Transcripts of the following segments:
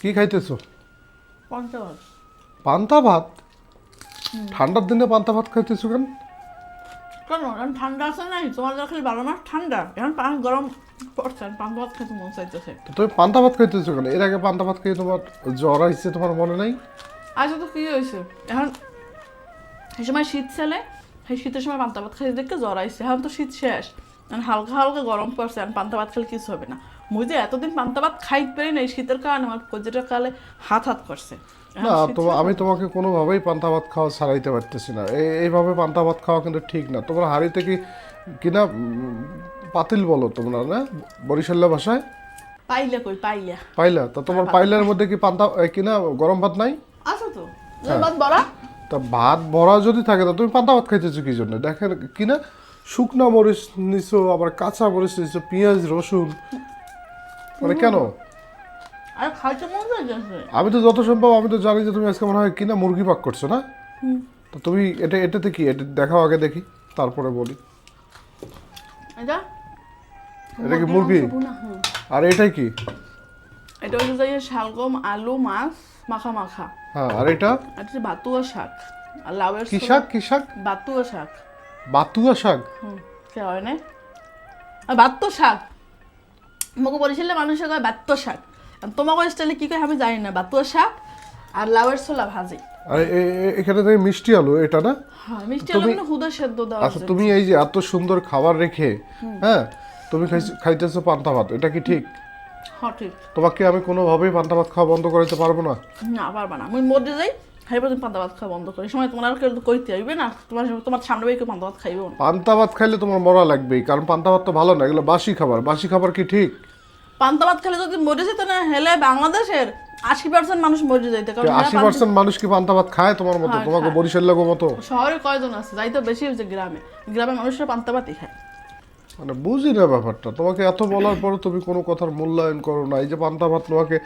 কি খাইতেছো? পঞ্চাশ পান্তা ভাত? ঠান্ডার দিনে পান্তা ভাত খাইতেছো কেন? কেন? এখন ঠান্ডা আছে নাই তোমার খালি বারো মাস ঠান্ডা। এখন পান গরম পড়ছে পান ভাত খেতে মন চাইতেছে। তুমি পান্তা ভাত খাইতেছো কেন? এর আগে পান্তা ভাত খেয়ে তোমার জ্বর আইছে তোমার মনে নাই? আচ্ছা তো কি হয়েছে? এখন সেই সময় শীত ছেলে সেই শীতের সময় পান্তা ভাত খাইতে দেখে জ্বর আইছে। এখন তো শীত শেষ এখন হালকা হালকা গরম পড়ছে এখন পান্তা ভাত খেলে কিছু হবে না। মুই যে এতদিন পান্তা ভাত খাইতে পারি না এই শীতের কারণে আমার কজিটা কালে হাত হাত করছে। না তো আমি তোমাকে কোনোভাবেই পান্তা ভাত খাওয়া ছাড়াইতে পারতেছি না। এই এইভাবে পান্তা ভাত খাওয়া কিন্তু ঠিক না। তোমার হাড়িতে কি কিনা পাতিল বলো তোমরা না? বরিশাল্লা ভাষায়? পাইলে কই পাইলা। পাইলা? তা তোমার পাইলার মধ্যে কি পান্তা কিনা গরম ভাত নাই? আছো তো। ভাত বড়া। তা ভাত ভরা যদি থাকে তা তুমি পান্তা ভাত খাইতেছো কি জন্য? দেখেন কিনা শুকনা মরিচ নিছো আবার কাঁচা মরিচ নিছো পেঁয়াজ রসুন মানে কেন? আর খাইতে মন যাচ্ছে আমি তো যত সম্ভব আমি তো জানি যে তুমি আজকে মনে হয় কিনা মুরগি পাক করছ না? তো তুমি এটা এটাতে কি? এটা দেখাও আগে দেখি তারপরে বলি। এটা? এটা কি মুরগি। আর এটাই কি? এটা হচ্ছে যে শালগম আলু মাছ মাখা মাখা। হ্যাঁ আর এটা? আর হচ্ছে বাতুয়া শাক। আর লাউয়ের কি শাক? কি শাক? বাতুয়া শাক। বাতুয়া শাক? হুম সে হয় না আর বাত্য শাক? আমাকে বলেছিলে মানুষে কয় বাত্য শাক। তোমাকে স্টাইলে কি কয় আমি জানি না বাতুয়া শাক আর লাউয়ের ছোলা ভাজি। আর এখানে দেখি মিষ্টি আলু এটা না? হ্যাঁ মিষ্টি আলু কিন্তু হুদা সেদ্ধ দেওয়া আচ্ছা তুমি এই যে এত সুন্দর খাবার রেখে হ্যাঁ তুমি খাইতেছো পান্তা ভাত এটা কি ঠিক? হ্যাঁ ঠিক। তোমাকে আমি কোনোভাবেই পান্তা ভাত খাওয়া বন্ধ করাইতে পারব না? না পারবা না। আমি মধ্যে যাই খাই পর্যন্ত পান্তা ভাত খাওয়া বন্ধ করি। সময় তোমার আর কেউ কইতে হইবে না তোমার তোমার সামনে বাইকে পান্তা ভাত খাইবেও না। পান্তা ভাত খাইলে তোমার মরা লাগবেই কারণ পান্তা ভাত তো ভালো না এগুলো বাসি খাবার। বাসি খাবার কি ঠিক? পান্তা ভাত খেলে যদি মরে যেত না হেলে বাংলাদেশের আশি পার্সেন্ট মানুষ মরে যেত। কারণ আশি পার্সেন্ট মানুষ কি পান্তা ভাত খায় তোমার মতো? হ্যাঁ, তোমাকে বরিশাল লাগো মতো? শহরে কয়জন আছে? যাই তো বেশি হচ্ছে গ্রামে। গ্রামের মানুষরা পান্তা ভাতই খায়। মানে বুঝি না ব্যাপারটা। তোমাকে এত বলার পরে তুমি কোনো কথার মূল্যায়ন করো না। এই যে পান্তা ভাত তোমাকে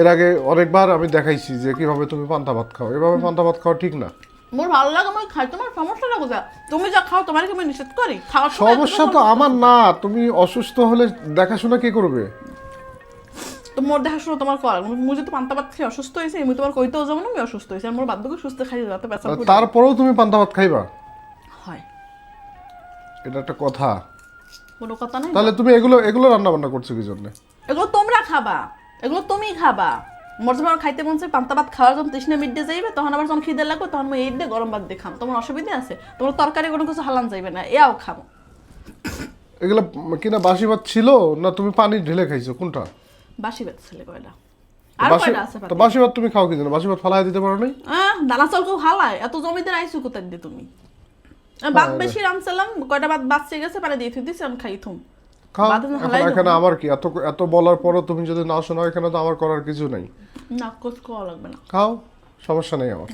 এর আগে অনেকবার আমি দেখাইছি যে কীভাবে তুমি পান্তা ভাত খাও। এভাবে পান্তা ভাত খাওয়া ঠিক না। মোর ভালো লাগে আমি খাই। তোমার সমস্যাটা কোথায় তুমি যা খাও তোমার কি আমি নিষেধ করি? খাওয়ার সমস্যা তো আমার না। তুমি অসুস্থ হলে দেখাশোনা কে করবে? তো মোর দেখাশোনা তোমার কর মুই যদি পান্তা ভাত খাই অসুস্থ হয়েছে আমি তোমার কইতেও যাব না আমি অসুস্থ হয়েছে। আর মোর বাধ্য সুস্থ খাই যাতে পেঁচা তারপরেও তুমি পান্তা ভাত খাইবা? হয়। এটা একটা কথা। কোনো কথা নাই। তাহলে তুমি এগুলো এগুলো রান্না বান্না করছ কি জন্য? এগুলো তোমরা খাবা। এগুলো তুমি খাবা। মোর যখন খাইতে মন চাই পান্তা ভাত খাওয়ার যখন তৃষ্ণা মিডে যাইবে তখন আবার যখন খিদে লাগবে তখন মই এই দিয়ে গরম ভাত দিয়ে খাম। তোমার অসুবিধা আছে? তোমার তরকারি কোনো কিছু হালান যাইবে না এও খাব। এগুলো কিনা বাসি ভাত ছিল না তুমি পানি ঢেলে খাইছো? কোনটা? বাসি ভাত ছেলে কয়টা আর বাসি আছে তো বাসি ভাত তুমি খাও কি জন্য? বাসি ভাত ফালাই দিতে পারো নাই? আহ দানা চাল কেউ হালায়? এত জমিতে আইসু কোথায় দিয়ে তুমি? আহ, বেশি কয়টা বাঁচছে গেছে পারে দিয়ে থুই দিছি আমি খাই থুম। বাদে এখন আমার কি? এত এত বলার পরও তুমি যদি না শোনো এখানে তো আমার করার কিছু নাই। না কোচ লাগবে না। খাও সমস্যা নেই আমার।